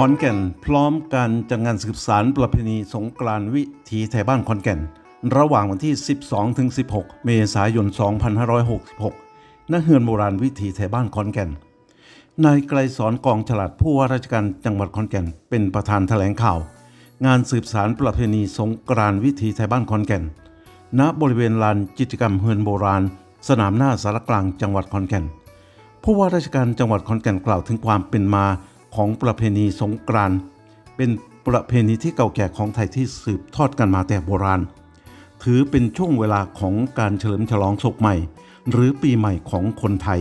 ขอนแก่นพร้อมการจัดงานสืบสารประเพณีสงกรานต์วิถีไทยบ้านขอนแก่น ระหว่างวันที่ 12 ถึง 16 เมษายน 2566ณเฮือนโบราณวิถีไทยบ้านขอนแก่น นายไกรสอนกองฉลาดผู้ว่าราชการจังหวัดขอนแก่น เป็นประธานแถลงข่าว งานสืบสารประเพณีสงกรานต์วิถีไทยบ้านขอนแก่น ณบริเวณลานกิจกรรมเฮือนโบราณ สนามหน้าสารกลางจังหวัดขอนแก่น ผู้ว่าราชการจังหวัดขอนแก่นกล่าวถึงความเป็นมา ของประเพณีสงกรานต์เป็นประเพณีที่เก่าแก่ของไทยที่สืบทอดกันมาแต่โบราณ ถือเป็นช่วงเวลาของการเฉลิมฉลองศกใหม่ หรือปีใหม่ของคนไทย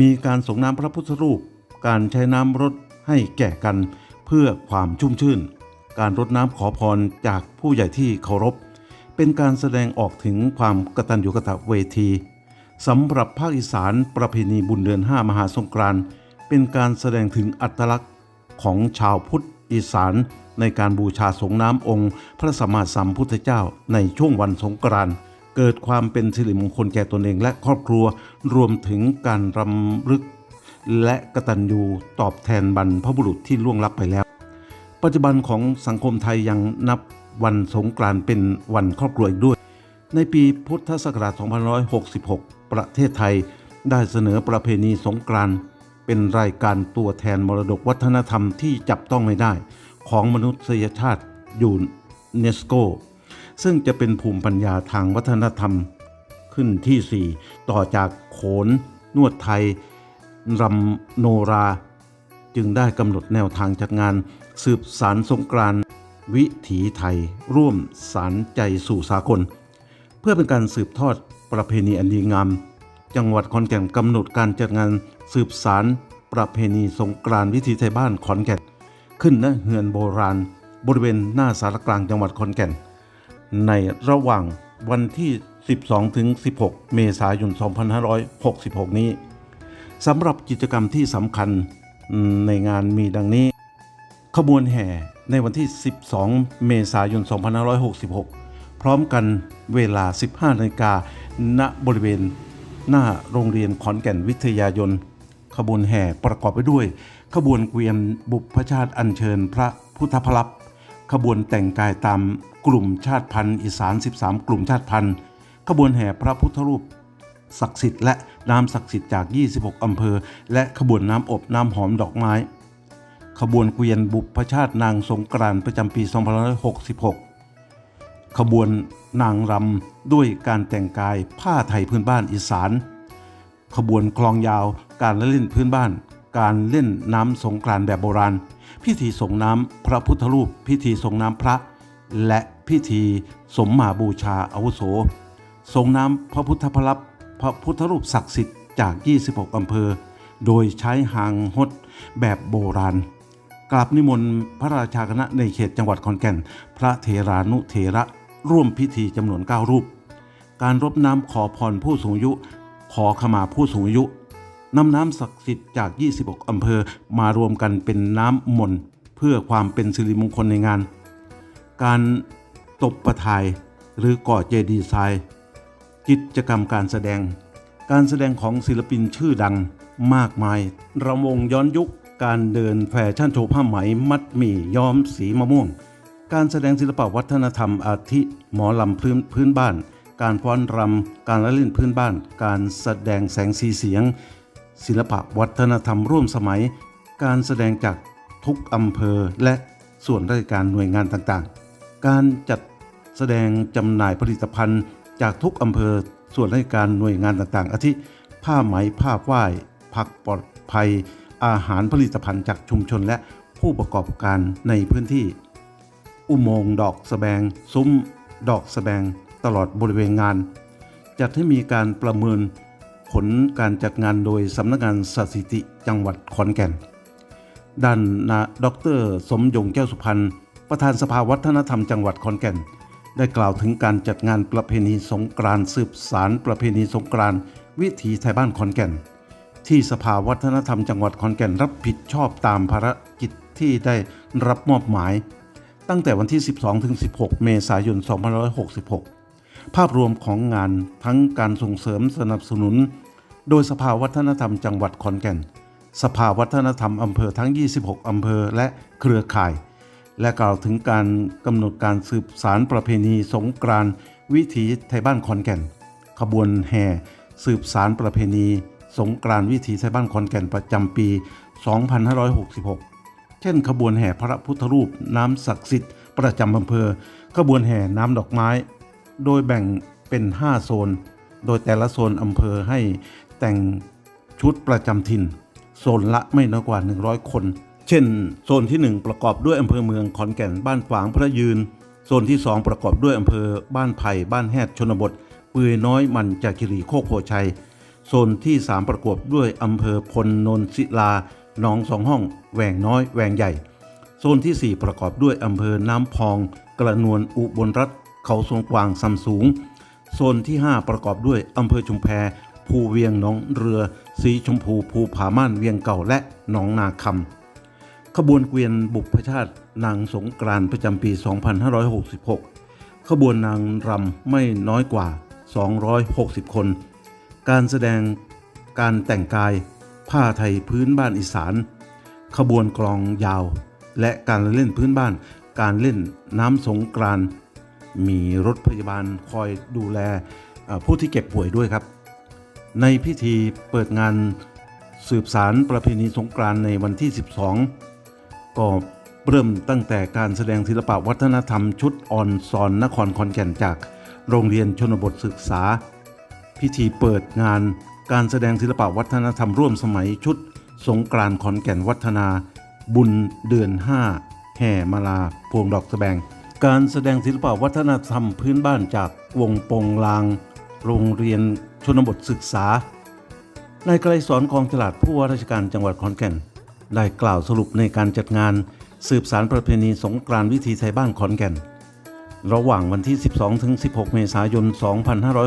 มีการส่งน้ำพระพุทธรูป การใช้น้ำรดให้แก่กันเพื่อความชุ่มชื่น การรดน้ำขอพรจากผู้ใหญ่ที่เคารพ เป็นการแสดงออกถึงความกตัญญูกตเวทีสำหรับภาคอีสานประเพณีบุญเดือน5มหาสงกรานต์ เป็นการแสดงถึงอัตลักษณ์ของชาวพุทธอีสานในการบูชาสงน้ำองค์ พระสัมมาสัมพุทธเจ้าในช่วงวันสงกรานต์เกิดความเป็นสิริมงคลแก่ตนเองและครอบครัวรวมถึงการรำลึก และกตัญญูตอบแทนบรรพบุรุษที่ล่วงลับไปแล้ว ปัจจุบันของสังคมไทยยังนับวันสงกรานต์เป็นวันครอบครัวอีกด้วย ในปีพุทธศักราช 2566 ประเทศไทยได้เสนอประเพณีสงกรานต์ เป็นรายการตัวแทนมรดกวัฒนธรรมที่จับต้องไม่ได้ ของมนุษยชาติยูเนสโก ซึ่งจะเป็นภูมิปัญญาทางวัฒนธรรม ขึ้นที่ 4 ต่อจากโขน นวดไทยรำโนรา จึงได้กำหนดแนวทางจัดงาน สืบสารสงกรานวิถีไทย ร่วมสารใจสู่สากล เพื่อเป็นการสืบทอดประเพณีอันดีงาม จังหวัดขอนแก่นกำหนดการจัดงานสืบสารประเพณีสงกรานต์วิถีไทยบ้านขอนแก่น ขึ้นณเฮือนโบราณ บริเวณหน้าสารกลางจังหวัดขอนแก่น ในระหว่างวันที่ 12 ถึง 16 เมษายน 2566 นี้สำหรับกิจกรรมที่สำคัญในงานมีดังนี้ ขบวนแห่ในวันที่ 12 เมษายน 2566 พร้อมกันเวลา 15นาฬิกาณบริเวณ หน้าโรงเรียนขอนแก่นวิทยายน ขบวนแห่ประกอบไปด้วย ขบวนเกวียนบุพชาติอัญเชิญพระพุทธพลับขบวนแต่งกายตามกลุ่มชาติพันธุ์อีสาน 13 กลุ่มชาติพันธุ์ ขบวนแห่พระพุทธรูปศักดิ์สิทธิ์และน้ำศักดิ์สิทธิ์จาก 26 อำเภอ และขบวนน้ำอบน้ำหอมดอกไม้ ขบวนเกวียนบุพชาตินางสงกรานต์ประจำปี 2566 ขบวนนางรำด้วยการแต่งกายผ้าไทยพื้นบ้านอีสาน ขบวนคลองยาวการเล่นพื้นบ้าน การเล่นน้ำสงกรานแบบโบราณ พิธีส่งน้ำพระพุทธรูป พิธีส่งน้ำพระ และพิธีสมมาบูชาอาวุโสส่งน้ำพระพุทธพลับพระพุทธรูปศักดิ์สิทธิ์จาก 26 อำเภอ โดยใช้หางหดแบบโบราณกราบนิมนต์พระราชาคณะในเขตจังหวัดขอนแก่น พระเทรานุเทระ ร่วมพิธีจำนวน 9 รูป การรดน้ำขอพรผู้สูงอายุ ขอขมาผู้สูงอายุนำน้ำศักดิ์สิทธิ์จาก 26 อำเภอมารวมกันเป็นน้ำมนต์เพื่อความเป็นสิริมงคลในงาน การตบประทายหรือก่อเจดีย์ทรายกิจกรรมการแสดง การแสดงของศิลปินชื่อดังมากมายรำวงย้อนยุค การเดินแฟชั่นโชว์ผ้าไหมมัดหมี่ย้อมสีมะม่วง การแสดงศิลปวัฒนธรรมอาทิหมอลำพื้นพื้นบ้าน การฟ้อนรำ การละเล่นพื้นบ้าน การแสดงแสงสีเสียง ศิลปวัฒนธรรมร่วมสมัย การแสดงจากทุกอำเภอและส่วนราชการหน่วยงานต่างๆ การจัดแสดงจำหน่ายผลิตภัณฑ์จากทุกอำเภอส่วนราชการหน่วยงานต่างๆ อาทิผ้าไหมผ้าฝ้ายผักปลอดภัย อาหารผลิตภัณฑ์จากชุมชนและผู้ประกอบการในพื้นที่ อุโมงค์ดอกสแสบง ซุ้ม ดอกสแสบง ตลอดบริเวณงาน จัดให้มีการประเมินผลการจัดงานโดยสำนักงานสถิติจังหวัดขอนแก่น ด้านนาดร สมยงแก้วสุพรรณประธานสภาวัฒนธรรมจังหวัดขอนแก่น ได้กล่าวถึงการจัดงานประเพณีสงกรานต์สืบสารประเพณีสงกรานต์วิถีไทยบ้านขอนแก่น ที่สภาวัฒนธรรมจังหวัดขอนแก่นรับผิดชอบตามภารกิจที่ได้รับมอบหมาย ตั้งแต่วันที่ 12 ถึง 16 เมษายน 2566 ภาพรวมของงานทั้งการส่งเสริมสนับสนุน โดยสภาวัฒนธรรมจังหวัดขอนแก่น สภาวัฒนธรรมอำเภอทั้ง 26 อำเภอและเครือข่าย และกล่าวถึงการกำหนดการสืบสารประเพณีสงกรานต์วิถีไทยบ้านขอนแก่น ขบวนแห่สืบสารประเพณี สงกรานต์วิถีไทยบ้านขอนแก่นประจำปี 2566 เช่น ขบวนแห่พระพุทธรูปน้ำศักดิ์สิทธิ์ ประจำอำเภอ ขบวนแห่น้ำดอกไม้ โดยแบ่งเป็น 5 โซน โดยแต่ละโซนอำเภอให้แต่งชุดประจำถิ่น โซนละไม่น้อยกว่า 100 คน เช่น โซนที่ 1 ประกอบด้วยอำเภอเมืองขอนแก่นบ้านฝางพระยืน โซนที่ 2 ประกอบด้วยอำเภอบ้านไผ่บ้านแฮดชนบทปืยน้อยมันจากคิรีโคกโพชัย โซนที่ 3 ประกอบด้วยอำเภอพลนนศิลา หนองสองห้อง แหวงน้อย แหวงใหญ่ โซนที่ 4 ประกอบด้วยอำเภอน้ำพอง กระนวลอุบลรัฐเขาสงกวางซำสูง โซนที่ 5 ประกอบด้วยอำเภอชุมแพภูเวียงหนองเรือ สีชมพูภูผาม่านเวียงเก่าและหนองนาคำขบวนเกวียนบุพชาตินางสงกรานประจำปี 2566 ขบวนนางรำไม่น้อยกว่า 260 คน การแสดงการแต่งกาย ผ้าไทยพื้นบ้านอีสาน ขบวนกลองยาว และการเล่นพื้นบ้าน การเล่นน้ำสงกรานมีรถพยาบาลคอยดูแลผู้ที่เก็บป่วยด้วยครับ ในพิธีเปิดงานสืบสารประเพณีสงกรานในวันที่ 12 ก็เริ่มตั้งแต่การแสดงศิลปะวัฒนธรรมชุดออนซอนนครคอนแก่นจาก โรงเรียนชนบทศึกษา พิธีเปิดงาน การแสดงศิลปะวัฒนธรรมร่วมสมัยชุด สงกรานต์ขอนแก่นวัฒนา บุญเดือน 5 แห่มาลา พวงดอกสะแบง การแสดงศิลปะวัฒนธรรมพื้นบ้านจากวงปงลาง โรงเรียนชนบทศึกษานายไกรสอนกองฉลาดผู้ว่าราชการจังหวัดขอนแก่น ได้กล่าวสรุปในการจัดงาน สืบสารประเพณีสงกรานต์วิถีไทยบ้านขอนแก่น ระหว่างวันที่ 12 ถึง 16 เมษายน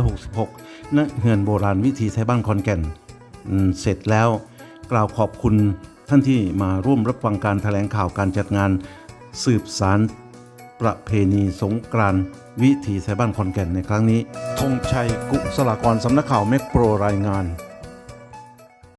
2566 ณเหือนโบราณวิถีไทยบ้านคอนแก่น เสร็จแล้วกล่าวขอบคุณท่านที่มาร่วมรับฟังการแถลงข่าวการจัดงาน สืบสารประเพณีสงกรานวิถีไทยบ้านคอนแก่นในครั้งนี้ธงชัยกุศลากรสำนักข่าวเมกโปรรายงาน